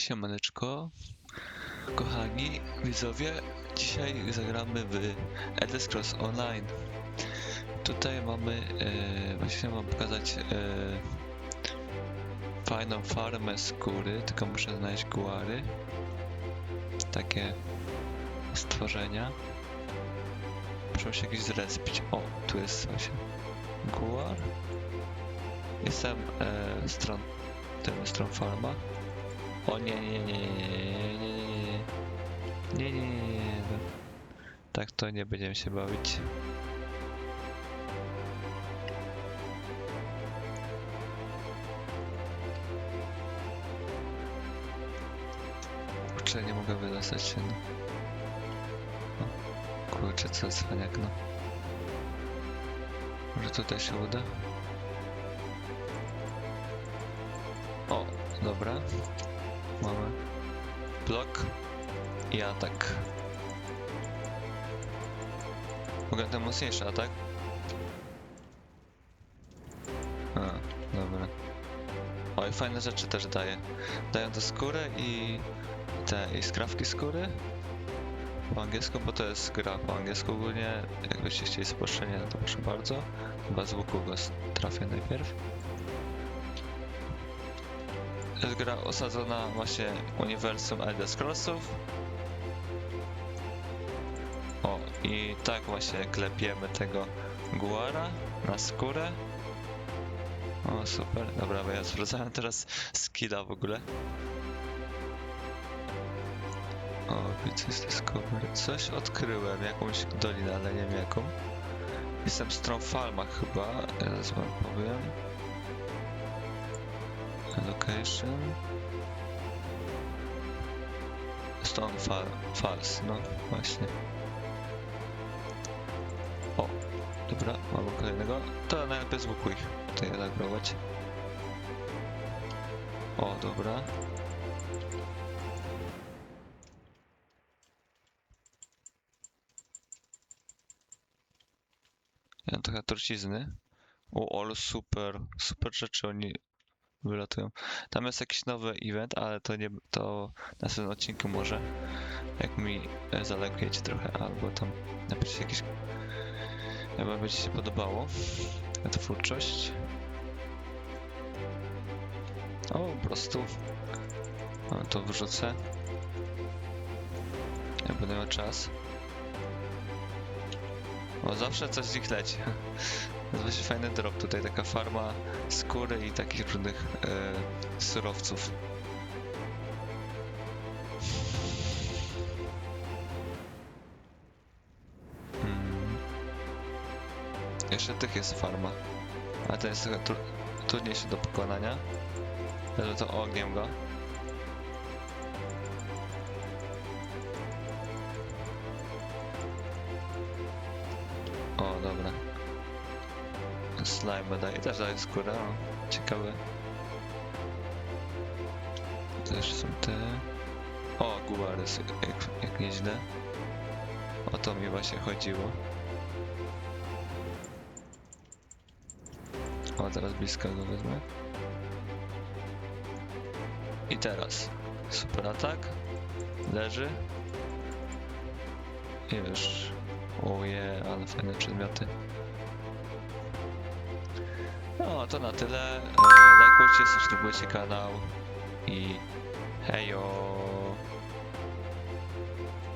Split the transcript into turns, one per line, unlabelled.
Siemaneczko, kochani widzowie, dzisiaj zagramy w Elder Scrolls Online. Tutaj mamy, e, właśnie wam pokazać e, fajną farmę skóry, tylko muszę znaleźć guary. Takie stworzenia. Muszę się jakieś zrespić. O, tu jest właśnie guar. Jestem e, stron, tym stron farma. O nie, nie, nie, nie, nie, nie, nie, nie, nie, nie, nie, nie, no. Tak to nie będziemy się bawić. Kurczę, nie mogę wydostać się, no. Kurczę, co cwaniak, no. Może tutaj się uda? O, dobra. Mamy blok i atak. Mogę ten mocniejszy atak? A, dobra. Oj, fajne rzeczy też daje. Dają to skórę i te i skrawki skóry po angielsku, bo to jest gra po angielsku ogólnie. Jakbyście chcieli spolszczenie, to proszę bardzo. Chyba z łuku go trafię najpierw. Jest gra osadzona właśnie w uniwersum Elder Scrollsów. O, i tak właśnie klepiemy tego guara na skórę. O, super. Dobra, bo ja sprawdzałem teraz skilla w ogóle. O, widzę, jest Discovery. Coś odkryłem, jakąś dolinę, ale nie wiem jaką. Jestem w Stromfalmach chyba, zaraz wam powiem. Location. Stone Fall, Falls, no właśnie. O, dobra, mamy kolejnego. To najlepiej z łuku ich tutaj atakować. O, dobra. Ja trochę trucizny. O, ale super, super rzeczy oni wylatują. Tam jest jakiś nowy event, ale to nie, to w następnym odcinku może, jak mi e, zalepiecie trochę, albo tam napiszcie jakiś, jakby będzie się podobało, ta twórczość. O, po prostu, to wrzucę, jak będę miał czas. Bo zawsze coś z nich leci. To jest właśnie fajny drop tutaj, taka farma skóry i takich różnych e, surowców. Mm. Jeszcze tych jest farma, ale ten jest trochę tru trudniejszy do pokonania. Wezmę to ogniem go. O, dobra. Slime daje, też daje skórę, o, ciekawe. Też są te... O, Guarys, jak, jak nieźle. O to mi właśnie chodziło. O, teraz blisko go wezmę. I teraz. Super atak. Leży. I już. Oje, ale fajne przedmioty. No, to na tyle. E, Lajkujcie, subskrybujcie kanał i hejo!